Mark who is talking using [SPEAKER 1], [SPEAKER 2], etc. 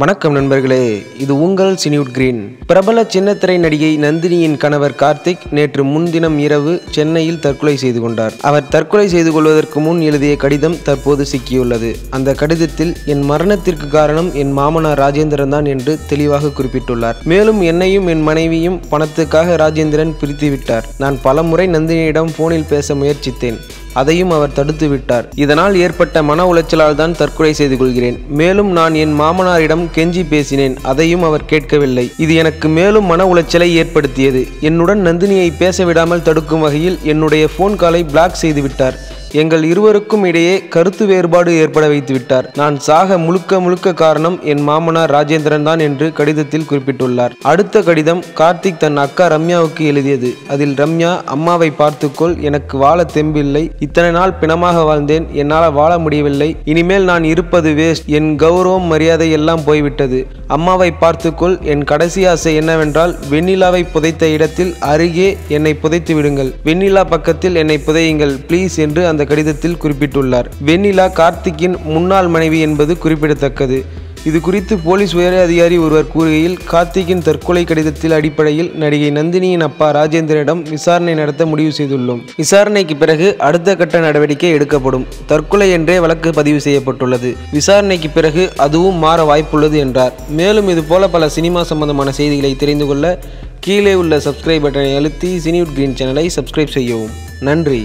[SPEAKER 1] வணக்கம் நண்பர்களே இது உங்கள் சினிவுட் கிரீன். பிரபல சின்னத்திரை நடிகை நந்தினியின் கணவர் கார்த்திக் நேற்று முன்தினம் இரவு சென்னையில் தற்கொலை செய்து கொண்டார். அவர் தற்கொலை செய்து கொள்வதற்கு முன் எழுதிய கடிதம் தற்போது சிக்கியுள்ளது. அந்த கடிதத்தில் என் மரணத்திற்கு காரணம் என் மாமனார் ராஜேந்திரன் தான் என்று தெளிவாக குறிப்பிட்டுள்ளார். மேலும் என்னையும் என் மனைவியும் பணத்துக்காக ராஜேந்திரன் பிரித்துவிட்டார். நான் பலமுறை நந்தினியிடம் போனில் பேச முயற்சித்தேன். அதையும் அவர் தடுத்து விட்டார். இதனால் ஏற்பட்ட மன உளைச்சலால் தான் தற்கொலை செய்து கொள்கிறேன். மேலும் நான் என் மாமனாரிடம் கெஞ்சி பேசினேன். அதையும் அவர் கேட்கவில்லை. இது எனக்கு மேலும் மன உளைச்சலை ஏற்படுத்தியது. என்னுடன் நந்தினியை பேச விடாமல் தடுக்கும் வகையில் என்னுடைய ஃபோன் காலை பிளாக் செய்துவிட்டார் எங்கள் இருவருக்கும் இடையே கருத்து வேறுபாடு ஏற்பட வைத்து விட்டார். நான் சாக முழுக்க முழுக்க காரணம் என் மாமனார் ராஜேந்திரன் தான் என்று கடிதத்தில் குறிப்பிட்டுள்ளார். அடுத்த கடிதம் கார்த்திக் தன் அக்கா ரம்யாவுக்கு எழுதியது. அதில் ரம்யா அம்மாவை பார்த்துக்கொள். எனக்கு வாழ தெம்பில்லை. இத்தனை நாள் பிணமாக வாழ்ந்தேன். என்னால் வாழ முடியவில்லை. இனிமேல் நான் இருப்பது வேஸ்ட் என் கௌரவம் மரியாதை எல்லாம் போய்விட்டது. அம்மாவை பார்த்துக்கொள். என் கடைசி ஆசை என்னவென்றால் வெண்ணிலாவை புதைத்த இடத்தில் அருகே என்னை புதைத்து விடுங்கள். வெண்ணிலா பக்கத்தில் என்னை புதையுங்கள். ப்ளீஸ் என்று அந்த கடிதத்தில் குறிப்பிட்டுள்ளார். வெண்ணிலா கார்த்திக்கின் முன்னாள் மனைவி என்பது குறிப்பிடத்தக்கது. இது குறித்து போலீஸ் உயர் அதிகாரி ஒருவர் கூறுகையில் கார்த்திக்கின் தற்கொலை கடிதத்தில் அடிப்படையில் நடிகை நந்தினியின் அப்பா ராஜேந்திரனிடம் விசாரணை நடத்த முடிவு செய்துள்ளோம். விசாரணைக்கு பிறகு அடுத்த கட்ட நடவடிக்கை எடுக்கப்படும். தற்கொலை என்றே வழக்கு பதிவு செய்யப்பட்டுள்ளது. விசாரணைக்கு பிறகு அதுவும் மாற வாய்ப்புள்ளது என்றார். மேலும் இதுபோல பல சினிமா சம்பந்தமான செய்திகளை தெரிந்து கொள்ள கீழே உள்ள சப்ஸ்கிரைப் பட்டனை அழுத்தி சினிவுட் கிரீன் சேனலை சப்ஸ்கிரைப் செய்யவும். நன்றி.